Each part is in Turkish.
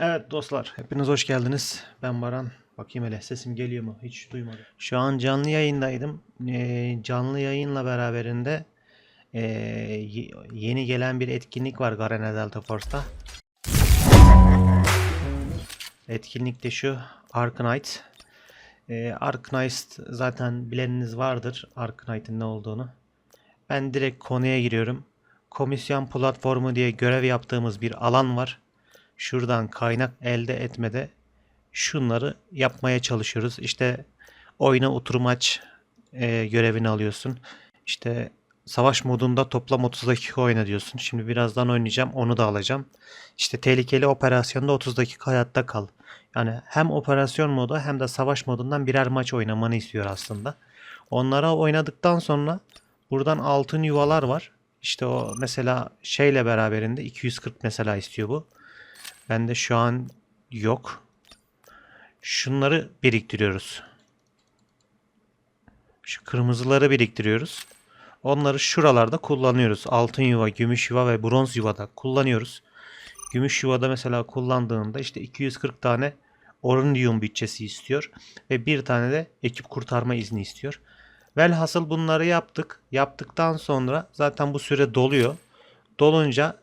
Evet dostlar, hepiniz hoş geldiniz. Ben Baran. Bakayım hele sesim geliyor mu? Hiç duymadım. Şu an canlı yayındaydım. Ee, canlı yayınla beraberinde ye- yeni gelen bir etkinlik var Garena Delta Force'ta. Etkinlik de şu Arknight. Ee, Arknight zaten bileniniz vardır Arknight'ın ne olduğunu. Ben direkt konuya giriyorum. Komisyon platformu diye görev yaptığımız bir alan var. Şuradan kaynak elde etmede şunları yapmaya çalışıyoruz. İşte oyuna oturmaç e, görevini alıyorsun. İşte savaş modunda toplam 30 dakika oyna diyorsun. Şimdi birazdan oynayacağım. Onu da alacağım. İşte tehlikeli operasyonda 30 dakika hayatta kal. Yani hem operasyon modu hem de savaş modundan birer maç oynamanı istiyor aslında. Onlara oynadıktan sonra buradan altın yuvalar var. İşte o mesela şeyle beraberinde 240 mesela istiyor bu. Bende şu an yok. Şunları biriktiriyoruz. Şu kırmızıları biriktiriyoruz. Onları şuralarda kullanıyoruz. Altın yuva, gümüş yuva ve bronz yuvada kullanıyoruz. Gümüş yuvada mesela kullandığında işte 240 tane Orindium bütçesi istiyor. Ve bir tane de ekip kurtarma izni istiyor. Velhasıl bunları yaptık. Yaptıktan sonra zaten bu süre doluyor. Dolunca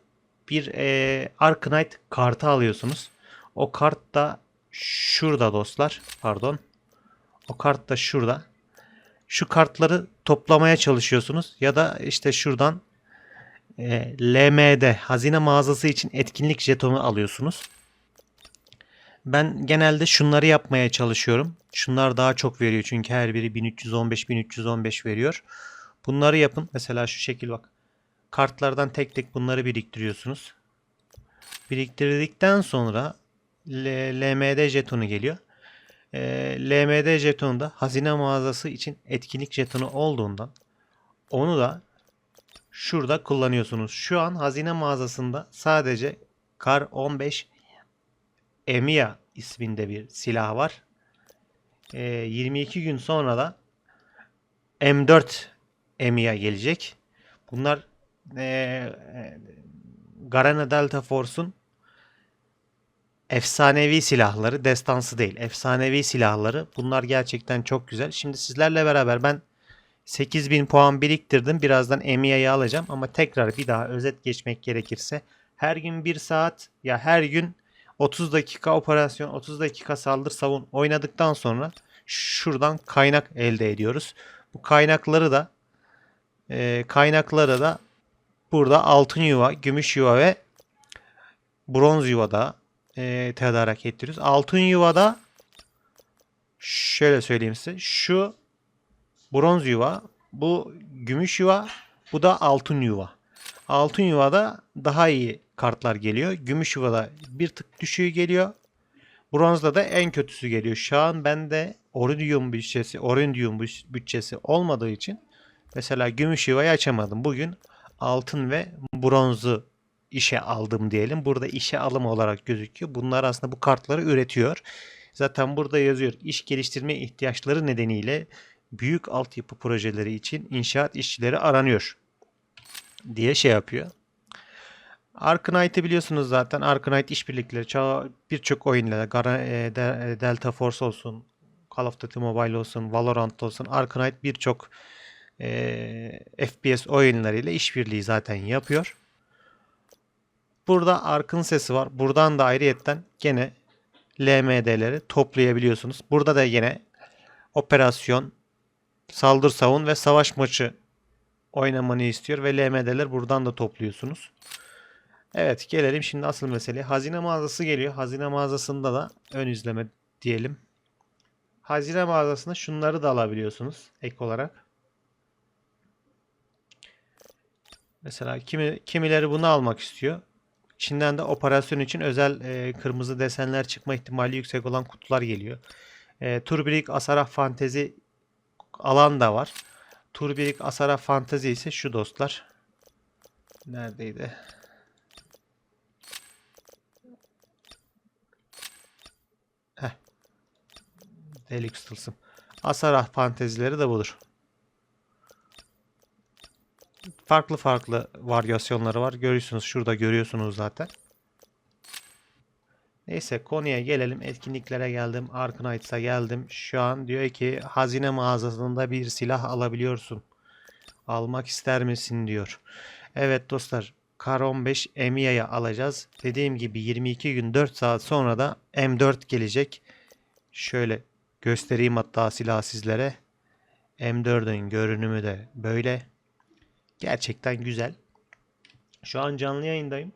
bir e, Arknight kartı alıyorsunuz. O kart da şurada dostlar. Pardon. O kart da şurada. Şu kartları toplamaya çalışıyorsunuz. Ya da işte şuradan e, LMD hazine mağazası için etkinlik jetonu alıyorsunuz. Ben genelde şunları yapmaya çalışıyorum. Şunlar daha çok veriyor çünkü her biri 1315 1315 veriyor. Bunları yapın. Mesela şu şekil bak. Kartlardan tek tek bunları biriktiriyorsunuz. Biriktirdikten sonra LMD jetonu geliyor. Ee, LMD jetonu da hazine mağazası için etkinlik jetonu olduğundan onu da şurada kullanıyorsunuz. Şu an hazine mağazasında sadece Kar 15 Emiya isminde bir silah var. Ee, 22 gün sonra da M4 Emiya gelecek. Bunlar eee Garena Delta Force'un efsanevi silahları, destansı değil, efsanevi silahları. Bunlar gerçekten çok güzel. Şimdi sizlerle beraber ben 8000 puan biriktirdim. Birazdan Emiya'yı alacağım ama tekrar bir daha özet geçmek gerekirse her gün 1 saat ya her gün 30 dakika operasyon, 30 dakika saldır savun oynadıktan sonra şuradan kaynak elde ediyoruz. Bu kaynakları da e, kaynakları da burada altın yuva, gümüş yuva ve bronz yuvada e, tedarik ettiriyoruz. Altın yuvada şöyle söyleyeyim size. Şu bronz yuva, bu gümüş yuva, bu da altın yuva. Altın yuvada daha iyi kartlar geliyor. Gümüş yuvada bir tık düşüğü geliyor. Bronzda da en kötüsü geliyor. Şu an bende Oridium bütçesi, Oridium bütçesi olmadığı için mesela gümüş yuvayı açamadım. Bugün altın ve bronzu işe aldım diyelim. Burada işe alım olarak gözüküyor. Bunlar aslında bu kartları üretiyor. Zaten burada yazıyor. İş geliştirme ihtiyaçları nedeniyle büyük altyapı projeleri için inşaat işçileri aranıyor diye şey yapıyor. Arknight'ı biliyorsunuz zaten. Arknight işbirlikleri birçok oyunla e, e, Delta Force olsun, Call of Duty Mobile olsun, Valorant olsun. Arknight birçok e, FPS oyunlarıyla işbirliği zaten yapıyor. Burada Ark'ın sesi var. Buradan da ayrıyetten gene LMD'leri toplayabiliyorsunuz. Burada da yine operasyon, saldır savun ve savaş maçı oynamanı istiyor ve LMD'ler buradan da topluyorsunuz. Evet gelelim şimdi asıl meseleye. Hazine mağazası geliyor. Hazine mağazasında da ön izleme diyelim. Hazine mağazasında şunları da alabiliyorsunuz ek olarak. Mesela kimi kimileri bunu almak istiyor. İçinden de operasyon için özel e, kırmızı desenler çıkma ihtimali yüksek olan kutular geliyor. E, Turbirik Asara Fantezi alan da var. Turbirik Asara Fantezi ise şu dostlar. Neredeydi? Heh. Deluxe tılsım. Asara fantezileri de budur. Farklı farklı varyasyonları var. Görüyorsunuz şurada görüyorsunuz zaten. Neyse konuya gelelim. Etkinliklere geldim. Arknights'a geldim. Şu an diyor ki hazine mağazasında bir silah alabiliyorsun. Almak ister misin diyor. Evet dostlar. Kar 15 Emia'yı alacağız. Dediğim gibi 22 gün 4 saat sonra da M4 gelecek. Şöyle göstereyim hatta silahı sizlere. M4'ün görünümü de böyle. Gerçekten güzel. Şu an canlı yayındayım.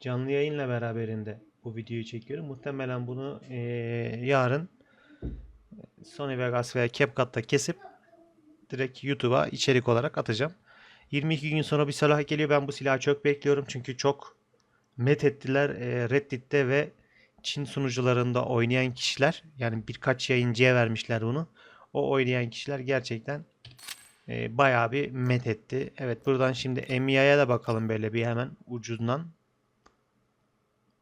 Canlı yayınla beraberinde bu videoyu çekiyorum. Muhtemelen bunu eee, yarın Sony Vegas veya CapCut'ta kesip direkt YouTube'a içerik olarak atacağım. 22 gün sonra bir silah geliyor. Ben bu silahı çok bekliyorum. Çünkü çok met ettiler eee, Reddit'te ve Çin sunucularında oynayan kişiler. Yani birkaç yayıncıya vermişler bunu. O oynayan kişiler gerçekten e, bayağı bir met etti. Evet buradan şimdi Emia'ya da bakalım böyle bir hemen ucundan.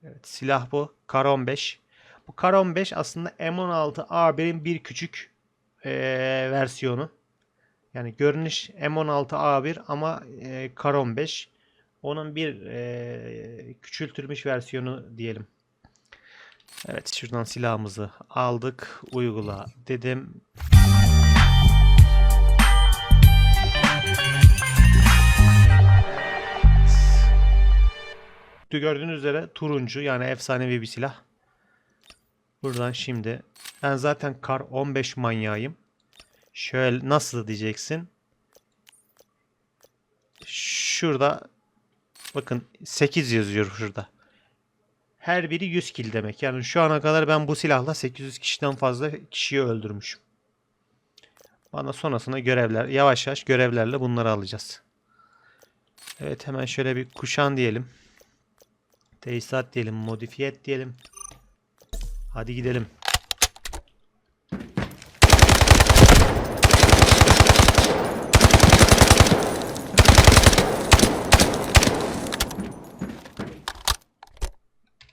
Evet silah bu. Kar 15. Bu Kar 15 aslında M16A1'in bir küçük e, versiyonu. Yani görünüş M16A1 ama e, Kar 15. Onun bir e, küçültülmüş versiyonu diyelim. Evet şuradan silahımızı aldık. Uygula dedim. Gördüğünüz üzere turuncu yani efsanevi bir silah. Buradan şimdi ben zaten kar 15 manyağıyım. Şöyle nasıl diyeceksin? Şurada bakın 8 yazıyor şurada. Her biri 100 kill demek. Yani şu ana kadar ben bu silahla 800 kişiden fazla kişiyi öldürmüşüm. Bana sonrasında görevler, yavaş yavaş görevlerle bunları alacağız. Evet hemen şöyle bir kuşan diyelim. Tesisat diyelim, modifiye et diyelim. Hadi gidelim.「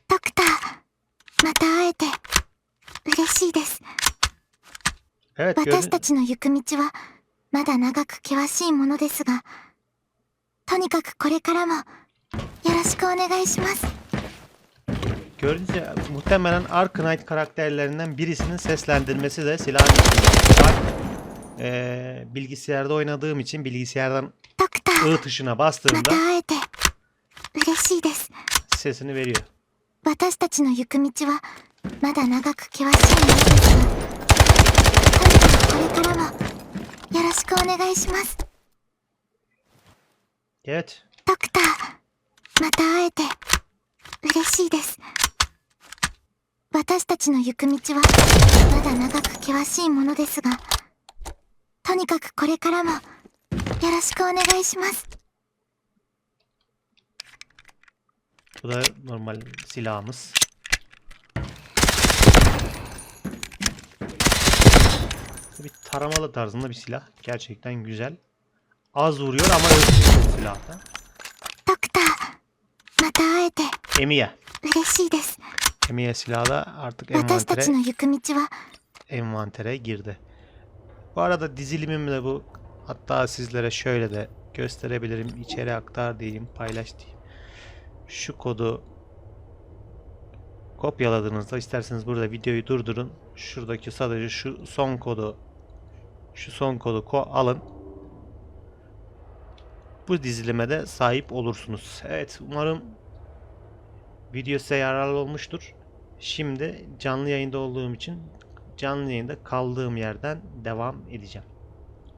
ドクターまた会えて嬉しいです Evet 私たちの行く道はまだ長く険しいものですがとにかくこれからもよろしくお願いします gördüğünüz gibi muhtemelen Arknight karakterlerinden birisinin seslendirmesi de silahın içinde var. Ee, bilgisayarda oynadığım için bilgisayardan ドクター I tuşuna ま bastığımda た会えて嬉しいです sesini veriyor. 私たちの行く道はまだ長く険しいものですがとにかくこれからもよろしくお願いします Evet. ドクター また会えて嬉しいです私たちの行く道はまだ長く険しいものですがとにかくこれからもよろしくお願いします Bu da normal silahımız. Bir taramalı tarzında bir silah. Gerçekten güzel. Az vuruyor ama ölçüyor silahta. 会えて Emiye. 嬉しいです Emiye silahı da artık 私たち envantere, の行く道は envantere girdi. Bu arada dizilimim de bu. Hatta sizlere şöyle de gösterebilirim. İçeri aktar diyeyim, paylaş diyeyim. Şu kodu kopyaladığınızda isterseniz burada videoyu durdurun. Şuradaki sadece şu son kodu şu son kodu ko- alın. Bu dizilime de sahip olursunuz. Evet umarım video size yararlı olmuştur. Şimdi canlı yayında olduğum için canlı yayında kaldığım yerden devam edeceğim.